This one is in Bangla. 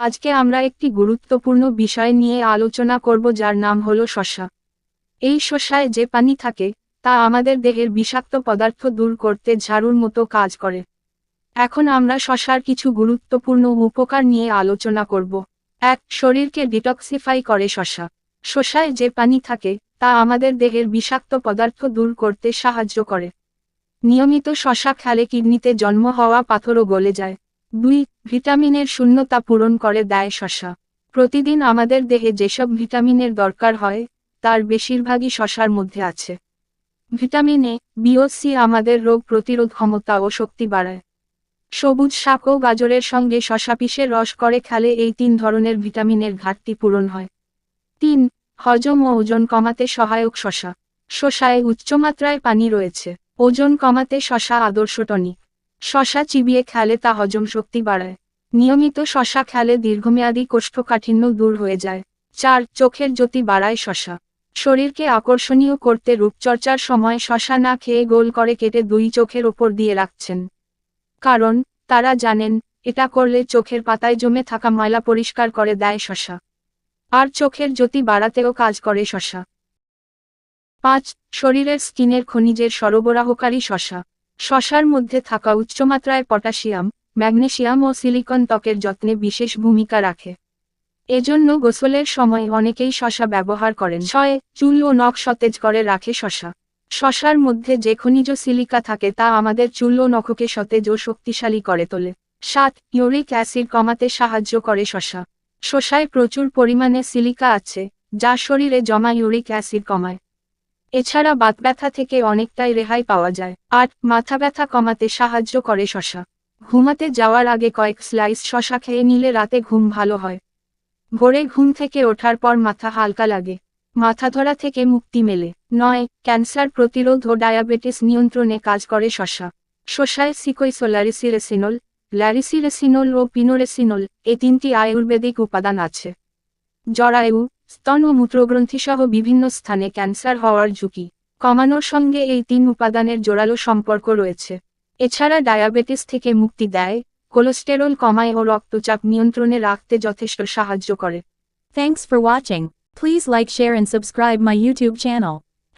আজকে আমরা একটি গুরুত্বপূর্ণ বিষয় নিয়ে আলোচনা করব যার নাম হলো শসা এই শসায় যে পানি থাকে, তা আমাদের দেহের বিষাক্ত পদার্থ দূর করতে ঝাড়ুর মতো কাজ করে। এখন আমরা শসার কিছু গুরুত্বপূর্ণ উপকার নিয়ে আলোচনা করব। এক, শরীরকে ডিটক্সিফাই করে শসা শসায় যে পানি থাকে, তা আমাদের দেহের বিষাক্ত পদার্থ দূর করতে সাহায্য করে। নিয়মিত শশা খেলে কিডনিতে জন্ম হওয়া পাথরও গলে যায়। দুই, ভিটামিনের শূন্যতা পূরণ করে দেয় শশা। প্রতিদিন আমাদের দেহে যেসব ভিটামিনের দরকার হয়, তার বেশিরভাগই শশার মধ্যে আছে। ভিটামিন এ বি ও সি আমাদের রোগ প্রতিরোধ ক্ষমতা ও শক্তি বাড়ায়। সবুজ শাক ও গাজরের সঙ্গে শশা পিষে রস করে খেলে এই তিন ধরনের ভিটামিনের ঘাটতি পূরণ হয়। তিন, হজম ও ওজন কমাতে সহায়ক শশা। শশায় উচ্চমাত্রায় পানি রয়েছে। ওজন কমাতে শশা আদর্শ টনিক। শশা চিবিয়ে খেলে তা হজম শক্তি বাড়ায়। নিয়মিত শশা খেলে দীর্ঘমেয়াদী কোষ্ঠকাঠিন্য দূর হয়ে যায়। চার, চোখের জ্যোতি বাড়ায় শশা। শরীরকে আকর্ষণীয় করতে রূপচর্চার সময় শশা না খেয়ে গোল করে কেটে দুই চোখের ওপর দিয়ে রাখছেন। কারণ, তারা জানেন, এটা করলে চোখের পাতায় জমে থাকা ময়লা পরিষ্কার করে দেয় শশা। আর চোখের জ্যোতি বাড়াতেও কাজ করে শশা। পাঁচ, শরীরের স্কিনের খনিজের সরবরাহকারী শশা। শশার মধ্যে থাকা উচ্চমাত্রায় পটাশিয়াম ম্যাগনেসিয়াম ও সিলিকন ত্বকের যত্নে বিশেষ ভূমিকা রাখে। এজন্য গোসলের সময় অনেকেই শশা ব্যবহার করেন। ছয় চুল ও নখ সতেজ করে রাখে শশা। শশার মধ্যে যে খনিজ সিলিকা থাকে তা আমাদের চুল ও নখকে সতেজ ও শক্তিশালী করে তোলে। সাত, ইউরিক অ্যাসিড কমাতে সাহায্য করে শশা। শশায় প্রচুর পরিমাণে সিলিকা আছে, যা শরীরে জমা ইউরিক অ্যাসিড কমায়। এছাড়া বাত ব্যথা থেকে অনেকটাই রেহাই পাওয়া যায়। আর, মাথা ব্যথা কমাতে সাহায্য করে শশা। ঘুমাতে যাওয়ার আগে কয়েক স্লাইস শশা খেয়ে নিলে রাতে ঘুম ভালো হয়। ভোরে ঘুম থেকে ওঠার পর মাথা হালকা লাগে। মাথা ধরা থেকে মুক্তি মেলে। নয়, ক্যান্সার প্রতিরোধ ও ডায়াবেটিস নিয়ন্ত্রণে কাজ করে শশা। শশায় সিকোইসোলারিসিরেসিনল ল্যারিসিরেসিনল ও পিনোরেসিনল, এ তিনটি আয়ুর্বেদিক উপাদান আছে। জরায়ু স্তন ও মূত্রগ্রন্থিসহ বিভিন্ন স্থানে ক্যান্সার হওয়ার ঝুঁকি কমানোর সঙ্গে এই তিন উপাদানের জোরালো সম্পর্ক রয়েছে। এছাড়া ডায়াবেটিস থেকে মুক্তি দেয়, কোলেস্টেরল কমায় ও রক্তচাপ নিয়ন্ত্রণে রাখতে যথেষ্ট সাহায্য করে। Thanks for watching please like share and subscribe my YouTube channel.